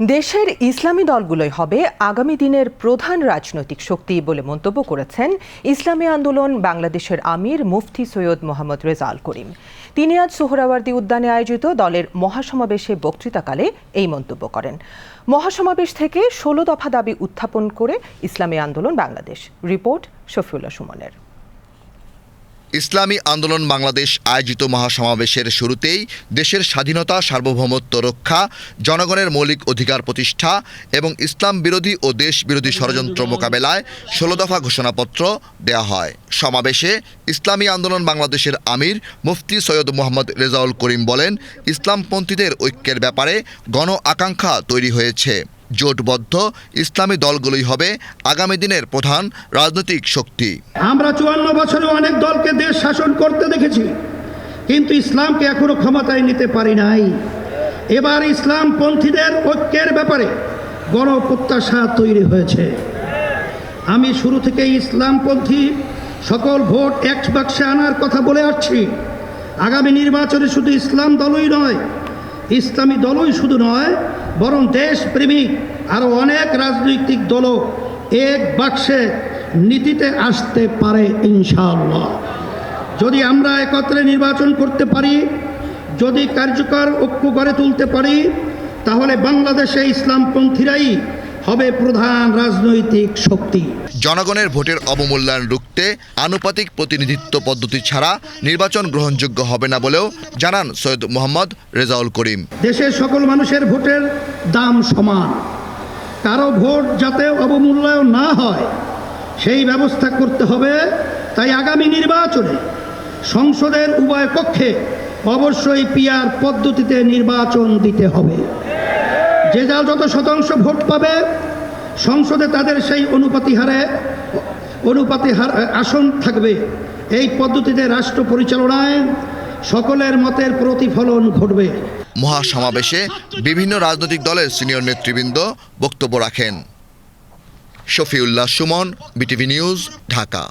দেশের ইসলামী দলগুলোই হবে আগামী দিনের প্রধান রাজনৈতিক শক্তি বলে মন্তব্য করেছেন ইসলামী আন্দোলন বাংলাদেশের আমির মুফতি সৈয়দ মোহাম্মদ রেজাল করিম। তিনি আজ সোহরাওয়ার্দী উদ্যানে আয়োজিত দলের মহাসমাবেশে বক্তৃতাকালে এই মন্তব্য করেন। মহাসমাবেশ থেকে ষোলো দফা দাবি উত্থাপন করে ইসলামী আন্দোলন বাংলাদেশ। রিপোর্ট শফিউল্লাহ সুমনের। ইসলামী আন্দোলন বাংলাদেশ আয়োজিত মহাসমাবেশের শুরুতেই দেশের স্বাধীনতা, সার্বভৌমত্ব রক্ষা, জনগণের মৌলিক অধিকার প্রতিষ্ঠা এবং ইসলাম বিরোধী ও দেশ বিরোধী ষড়যন্ত্র মোকাবেলায় ষোলো দফা ঘোষণাপত্র দেয়া হয়। সমাবেশে ইসলামী আন্দোলন বাংলাদেশের আমির মুফতি সৈয়দ মোহাম্মদ রেজাউল করিম বলেন, ইসলামপন্থীদের ঐক্যের ব্যাপারে গণ আকাঙ্ক্ষা তৈরি হয়েছে। জোটবদ্ধ ইসলামী দলগুলোই হবে আগামী দিনের প্রধান রাজনৈতিক শক্তি। আমরা চুয়ান্ন বছরে অনেক দলকে দেশ শাসন করতে দেখেছি, কিন্তু ইসলামকে এখনও ক্ষমতায় নিতে পারি নাই। এবার ইসলাম পন্থীদের ঐক্যের ব্যাপারে গণপ্রত্যাশা তৈরি হয়েছে। আমি শুরু থেকে ইসলামপন্থী সকল ভোট এক বাক্সে আনার কথা বলে আসছি। আগামী নির্বাচনে শুধু ইসলাম দলই নয় ইসলামী দলই শুধু নয়, বরং দেশপ্রেমিক আরও অনেক রাজনৈতিক দলও এক বাক্সে নীতিতে আসতে পারে ইনশাআল্লাহ। যদি আমরা একত্রে নির্বাচন করতে পারি, যদি কার্যকর ঐক্য গড়ে তুলতে পারি, তাহলে বাংলাদেশে ইসলামপন্থীরাই হবে প্রধান রাজনৈতিক শক্তি। জনগণের ভোটের অবমূল্যায়ন রুখতে আনুপাতিক প্রতিনিধিত্ব পদ্ধতি ছাড়া নির্বাচন গ্রহণযোগ্য হবে না বলেও জানান সৈয়দ মোহাম্মদ রেজাউল করিম। দেশের সকল মানুষের ভোটের দাম সমান। কারও ভোট যাতে অবমূল্যায়ন না হয়, সেই ব্যবস্থা করতে হবে। তাই আগামী নির্বাচনে সংসদের উভয় পক্ষে অবশ্যই পিয়ার পদ্ধতিতে নির্বাচন দিতে হবে। যে যার যত শতাংশ ভোট পাবে, সংসদে তাদের সেই অনুপাতি হারে অনুপাতি আসন থাকবে। এই পদ্ধতিতে রাষ্ট্র পরিচালনায় সকলের মতের প্রতিফলন ঘটবে। মহাসমাবেশে বিভিন্ন রাজনৈতিক দলের সিনিয়র নেতৃবৃন্দ বক্তব্য রাখেন। Shafiullah Suman, BTV news, Dhaka.